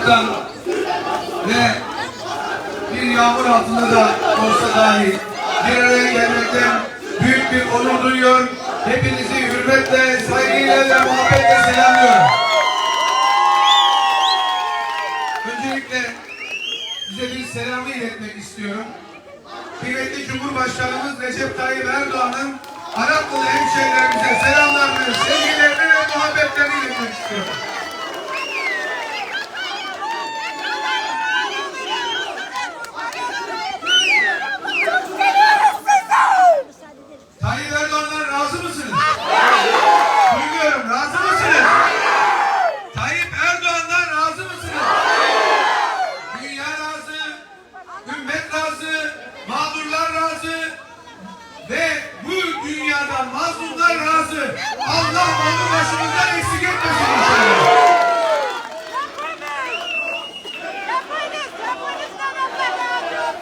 olmaktan ve bir yağmur altında da olsa dahi bir araya gelmekten büyük bir onur duyuyor. Hepinizi hürmetle, saygıyla ve muhabbetle selamlıyorum. Öncelikle size bir selamı iletmek istiyorum. Kıymetli Cumhurbaşkanımız Recep Tayyip Erdoğan'ın Araplı hemşehrilerimize selamlarını, sevgilerini ve muhabbetlerini iletmek istiyorum. Tayyip Erdoğan'dan razı mısınız? Duymuyorum, razı mısınız? Tayyip Erdoğan'dan razı mısınız? Dünya razı, ümmet razı, mağdurlar razı ve bu dünyada mazlumlar razı. Allah onu başımızdan eksik etmesin inşallah.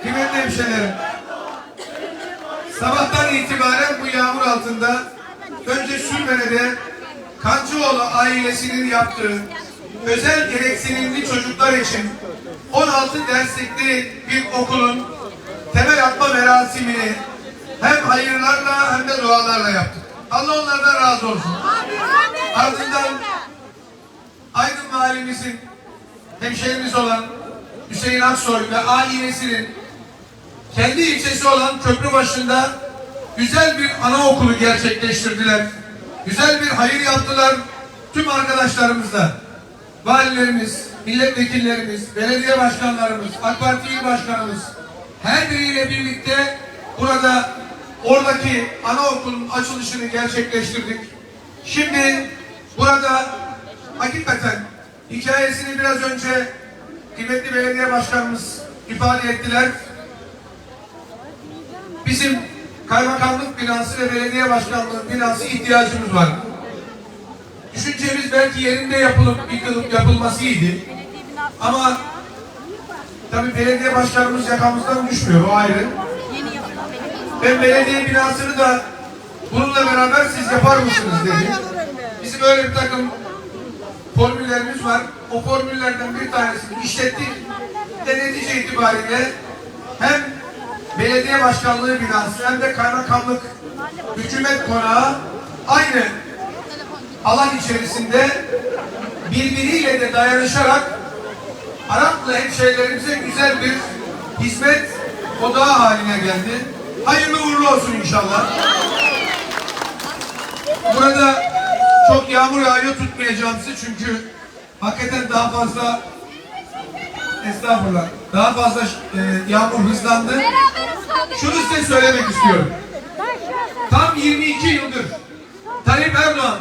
Kıymetli hemşehrilerim, sabahtan itibaren bu yağmur altında önce Sürmene'de Kancıoğlu ailesinin yaptığı özel gereksinimli çocuklar için 16 derslikli bir okulun temel atma merasimini hem hayırlarla hem de dualarla yaptık. Allah onlardan razı olsun. Ardından Aydın mahallemizin hemşehrimiz olan Hüseyin Aksoy ve ailesinin kendi ilçesi olan Köprübaşı'nda güzel bir anaokulu gerçekleştirdiler. Güzel bir hayır yaptılar tüm arkadaşlarımızla. Valilerimiz, milletvekillerimiz, belediye başkanlarımız, AK Parti il başkanımız her biriyle birlikte burada oradaki anaokulun açılışını gerçekleştirdik. Şimdi burada hakikaten hikayesini biraz önce kıymetli belediye başkanımız ifade ettiler. Bizim kaymakamlık binası ve belediye başkanlığı binası ihtiyacımız var. Belki yerinde yapılıp yıkılıp yapılmasıydı. Ama tabii belediye başkanımız yakamızdan düşmüyor o ayrı. Ben belediye binasını da bununla beraber siz yapar mısınız dedi. Bizim öyle bir takım formüllerimiz var. O formüllerden bir tanesini işlettik. Ve netice itibariyle hem belediye başkanlığı binası hem de kaymakamlık hükümet konağı aynı alan içerisinde birbiriyle de dayanışarak Araplı hemşehrilerimize güzel bir hizmet odağı haline geldi. Hayırlı uğurlu olsun inşallah. Burada çok yağmur yağıyor tutmayacağım sizi çünkü hakikaten daha fazla estağfurullah daha fazla e, yağmur hızlandı. Şunu size söylemek istiyorum. Tam 22 yıldır Tayyip Erdoğan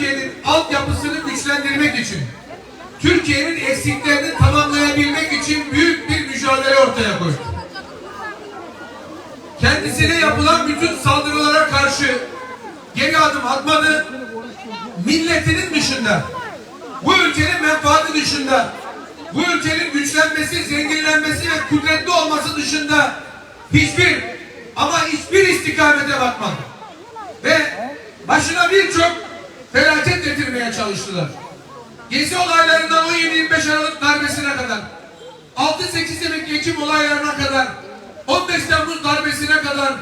Türkiye'nin altyapısını güçlendirmek için Türkiye'nin eksiklerini tamamlayabilmek için büyük bir mücadele ortaya koydu. Kendisine yapılan bütün saldırılara karşı geri adım atmadı. Milletinin dışında, bu ülkenin menfaati dışında, bu ülkenin güçlenmesi, zenginlenmesi ve kudretli olması dışında hiçbir ama hiçbir istikamete bakmadı. Ve başına birçok felaket getirmeye çalıştılar. Gezi olaylarından 17-25 Aralık darbesine kadar, 6-8 Emek Ekim olaylarına kadar, 15 Temmuz darbesine kadar,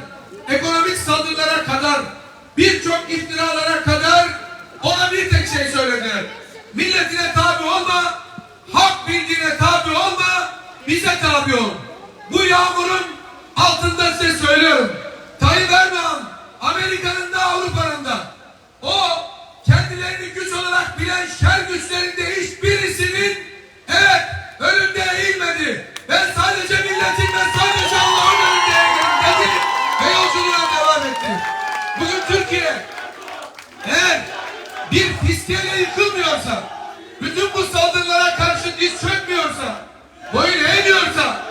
ekonomik saldırılara kadar, birçok iftiralara kadar ona bir tek şey söylediler. Milletine tabi olma, hak bildiğine tabi olma, bize tabi ol. Bu yağmurun altında size söylüyorum. Tayyip Erdoğan, Amerika'nın da Avrupa'nın da o kendilerini güç bilen şer güçlerinde hiçbirisinin evet önünde eğilmedi. Ben sadece milletin ve sadece Allah'ın önünde eğildim dedi ve yolculuğuna devam etti. Bugün Türkiye eğer bir fiskiyeyle yıkılmıyorsa, bütün bu saldırılara karşı diz çökmüyorsa, boyun eğmiyorsa,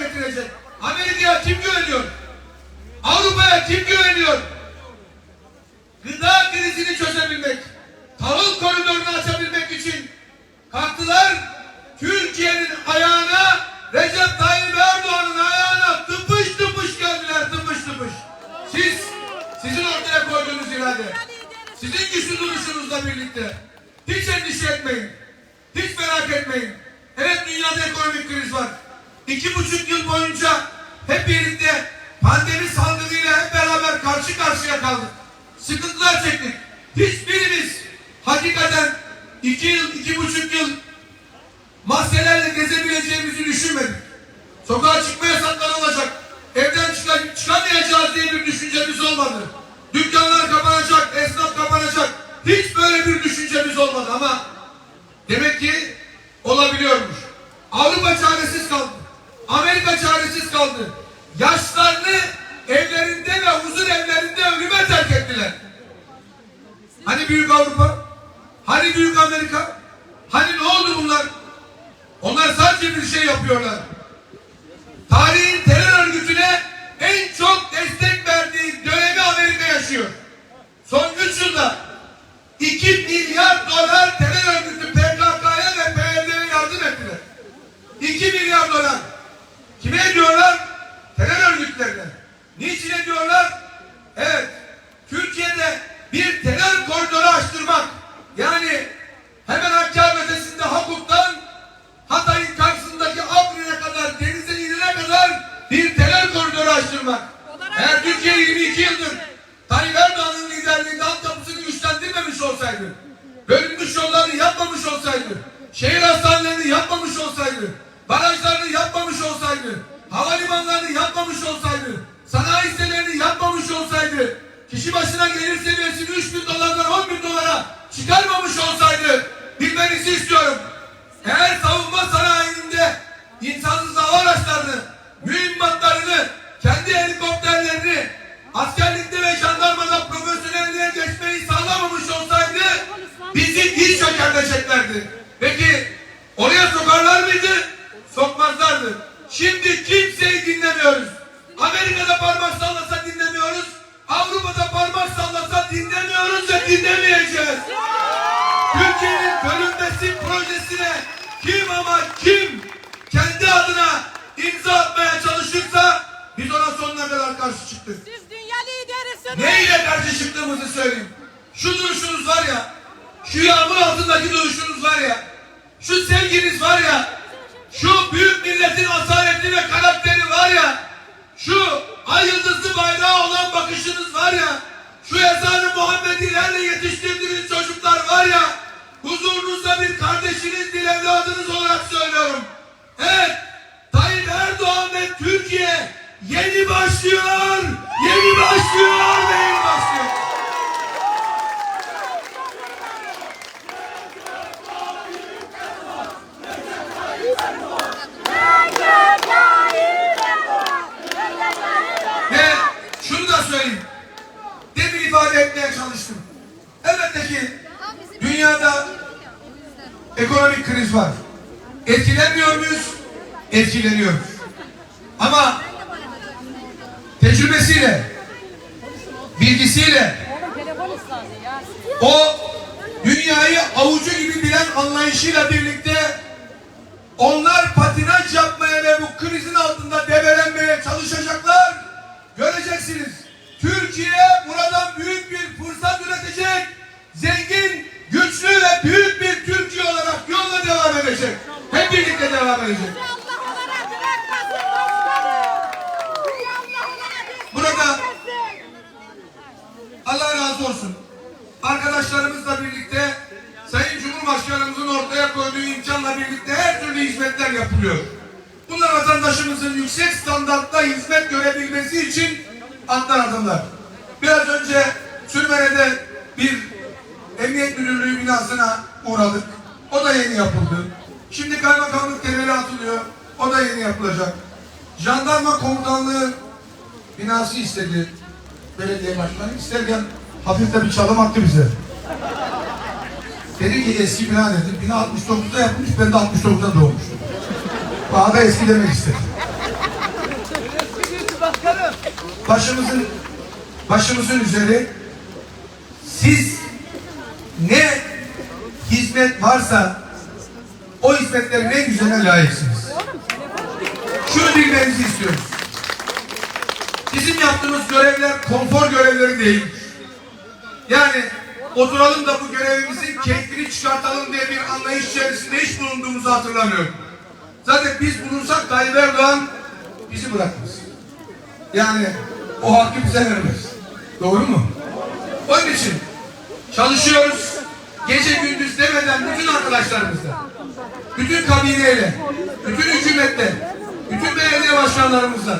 Getirecek. Amerika'ya kim güveniyor? Avrupa'ya kim güveniyor? Gıda krizini çözebilmek, tahıl koridorunu açabilmek için kalktılar. Türkiye'nin ayağına Recep Tayyip Erdoğan'ın ayağına tıpış tıpış geldiler tıpış tıpış. Siz, sizin ortaya koyduğunuz irade, sizin güçlü duruşunuzla birlikte hiç endişe etmeyin. Hiç merak etmeyin. Evet dünyada ekonomik kriz var. İki buçuk yıl boyunca hep birlikte pandemi salgınıyla hep beraber karşı karşıya kaldık. Sıkıntılar çektik. Hiçbirimiz hakikaten iki yıl, iki buçuk yıl maskelerle gezebileceğimizi düşünmedik. Sokağa çıkma yasakları olacak. Evden çıka- çıkamayacağız diye bir düşüncemiz olmadı. Dükkanlar kapanacak, esnaf kapanacak. Hiç böyle bir düşüncemiz olmadı ama demek ki olabiliyormuş. Avrupa hastanelerini yapmamış olsaydı, barajlarını yapmamış olsaydı, havalimanlarını yapmamış olsaydı, sanayi sitelerini yapmamış olsaydı, kişi başına gelir seviyesini 3 bin dolardan 10 bin dolara çıkarmamış olsaydı, bilmenizi istiyorum. Eğer savunma sanayinde insansız hava araçlarını, mühimmatlarını, kendi helikopterlerini, askerlikte ve jandarmada profesyonelliğe geçmeyi sağlamamış olsaydı bizi diz çökerteceklerdi. Peki oraya sokarlar mıydı? Sokmazlardı. Şimdi kimseyi dinlemiyoruz. Amerika'da parmak sallasa dinlemiyoruz. Avrupa'da parmak sallasa dinlemiyoruz ve dinlemeyeceğiz. Türkiye'nin bölünmesi projesine kim ama kim kendi adına imza atmaya çalışırsa biz ona sonuna kadar karşı çıktık. Siz dünya liderisiniz. Neyle karşı çıktığımızı söyleyeyim. Şu duruşunuz var ya, şu yağmur altındaki duruşunuz var ya, şu sevginiz var ya, şu büyük milletin asaleti ve karakteri var ya, şu ay yıldızlı bayrağı olan bakışınız var ya, şu ezanı Muhammedilerle yetiştirdiğiniz çocuklar var ya, huzurunuzda bir kardeşiniz, bir evladınız olarak söylüyorum. Evet, Tayyip Erdoğan ve Türkiye yeni başlıyor, yeni başlıyor ve yeni başlıyor. Ekonomik kriz var. Etkilenmiyor muyuz? Etkileniyoruz. Ama tecrübesiyle, bilgisiyle, o dünyayı avucu gibi bilen anlayışıyla birlikte onlar patinaj yapmaya ve bu krizin altında debelenmeye çalışacaklar. Göreceksiniz. Türkiye buradan büyük bir fırsat üretecek. Zengin, güçlü ve büyük bir Türkiye olarak yoluna devam edecek. Hep birlikte devam edecek. Burada Allah razı olsun. Arkadaşlarımızla birlikte Sayın Cumhurbaşkanımızın ortaya koyduğu imkanla birlikte her türlü hizmetler yapılıyor. Bunlar vatandaşımızın yüksek standartta hizmet görebilmesi için atlar adımlar. Biraz önce Sürmene'de bir emniyet müdürlüğü binasına uğradık. O da yeni yapıldı. Şimdi kaymakamlık temeli atılıyor. O da yeni yapılacak. Jandarma komutanlığı binası istedi belediye başkanı. İsterken hafif de bir çalım attı bize. Dedi ki eski bina dedi. Bina 69'da yapmış, ben de 69'da doğmuşum. Bana da eski demek istedi. Başımızın başımızın üzeri siz ne hizmet varsa o hizmetlerin en güzeline layıksınız. Şunu bilmenizi istiyoruz. Bizim yaptığımız görevler konfor görevleri değil. Yani oturalım da bu görevimizin keyfini çıkartalım diye bir anlayış içerisinde hiç bulunduğumuzu hatırlamıyorum. Zaten biz bulunsak Tayyip Erdoğan bizi bırakmaz. Yani o hakkı bize vermez. Doğru mu? Onun için çalışıyoruz. Gece gündüz demeden bütün arkadaşlarımızla, bütün kabineyle, bütün hükümetle, bütün belediye başkanlarımızla,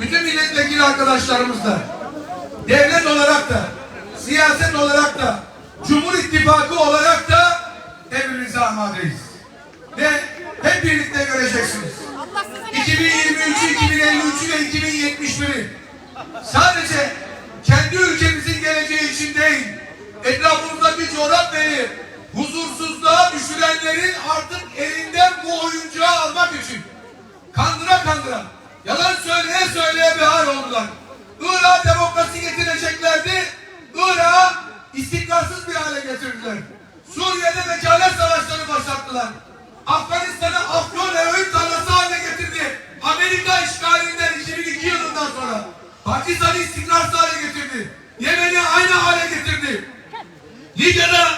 bütün milletvekili arkadaşlarımızla, devlet olarak da, siyaset olarak da, Cumhur İttifakı olarak da emrinize amadeyiz. Ve hep birlikte göreceksiniz. 2023'ü, 2053'ü ve 2071'i sadece kendi ülkemizin geleceği için değil, etrafımızdaki coğrafyayı huzursuzluğa düşürenlerin artık elinden bu oyuncağı almak için kandıra kandıra, yalan söyleye söyleye bir hal oldular. Irak'a demokrasi getireceklerdi, Irak'ı istikrarsız bir hale getirdiler. Suriye'de vekalet savaşları başlattılar. Afganistan'ı Afyon eroin tarlası haline getirdi. Amerika işgalinden 2002 yılından sonra. Pakistan'ı istikrarsız hale getirdi. Yemen'i aynı hale getirdi. Libya'da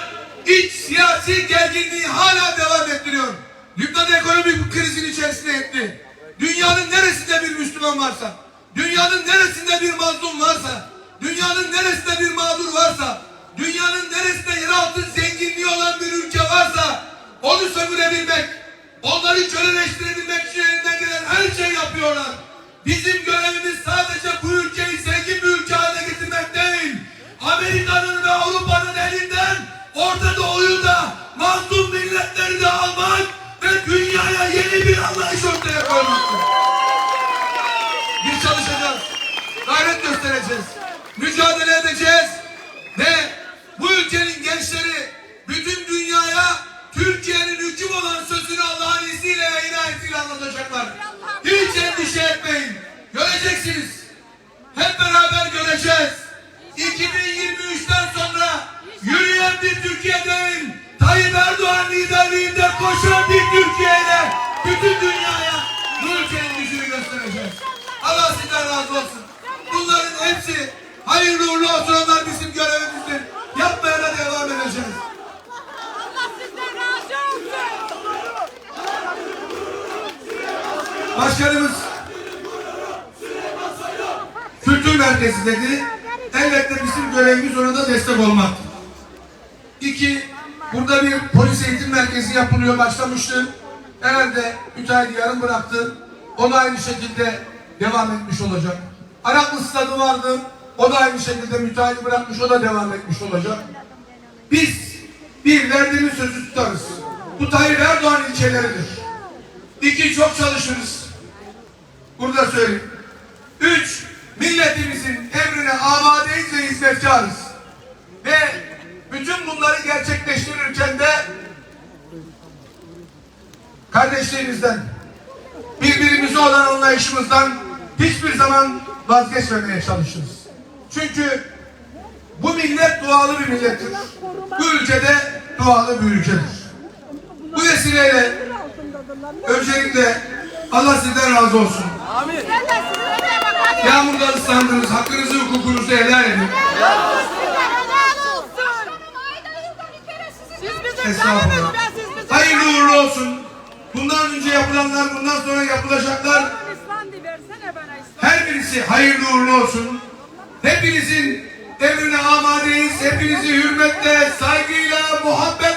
iç siyasi gerginliği hala devam ettiriyor. Lübnan ekonomik krizin içerisine etti. Dünyanın neresinde bir Müslüman varsa, dünyanın neresinde bir mazlum varsa, dünyanın neresinde bir mağdur varsa, dünyanın neresinde yeraltı zenginliği olan bir ülke varsa, onu sömürebilmek, onları köleleştirebilmek için elinden gelen her şey yapıyorlar. Bizim görevimiz sadece bu ülkeyi zengin bir ülke haline getirmek değil. Amerika'nın ve Avrupa'nın elinden Orta Doğu'yu da mazlum milletleri de almak ve dünyaya yeni bir anlayış ortaya koymaktır. Biz çalışacağız. Gayret göstereceğiz. Mücadele edeceğiz. Ve bu ülkenin gençleri bütün dünyaya Türkiye'nin hüküm olan sözünü Allah'ın izniyle ve inayetiyle anlatacaklar. Hiç endişe etmeyin. Göreceksiniz. Hep beraber göreceğiz. 2023'ten sonra yürüyen bir Türkiye değil, Tayyip Erdoğan liderliğinde koşan bir Türkiye'yle bütün dünyaya bu ülkenin gücünü göstereceğiz. Allah sizden razı olsun. Bunların hepsi hayırlı uğurlu olsun onlar bizim görevimizdir. Yapmaya da devam edeceğiz. Allah sizden razı olsun. Başkanımız kültür merkezi dedi. Elbette bizim görevimiz ona da destek olmak. İki, burada bir polis eğitim merkezi yapılıyor, başlamıştı. Herhalde müteahhit yarım bıraktı. O da aynı şekilde devam etmiş olacak. Araklı stadı vardı. O da aynı şekilde müteahhit bırakmış, o da devam etmiş olacak. Biz bir verdiğimiz sözü tutarız. Bu Tayyip Erdoğan ilçeleridir. İki, çok çalışırız. Burada söyleyeyim. Üç, milletimizin emrine amadeyiz ve hizmetkarız. Ve bütün bunları gerçekleştirirken de kardeşliğimizden, birbirimize olan anlayışımızdan hiçbir zaman vazgeçmemeye çalışırız. Çünkü bu millet dualı bir millettir. Bu ülkede dualı bir ülkedir. Bu vesileyle öncelikle Allah sizden razı olsun. Hadi. Yağmurda ıslandınız, hakkınızı hukukunuzu helal edin. Estağfurullah. Hayırlı uğurlu olsun. Bundan önce yapılanlar, bundan sonra yapılacaklar her birisi hayırlı uğurlu olsun. Hepinizin emrine amadeyiz. Hepinizi hürmetle, saygıyla, muhabbetle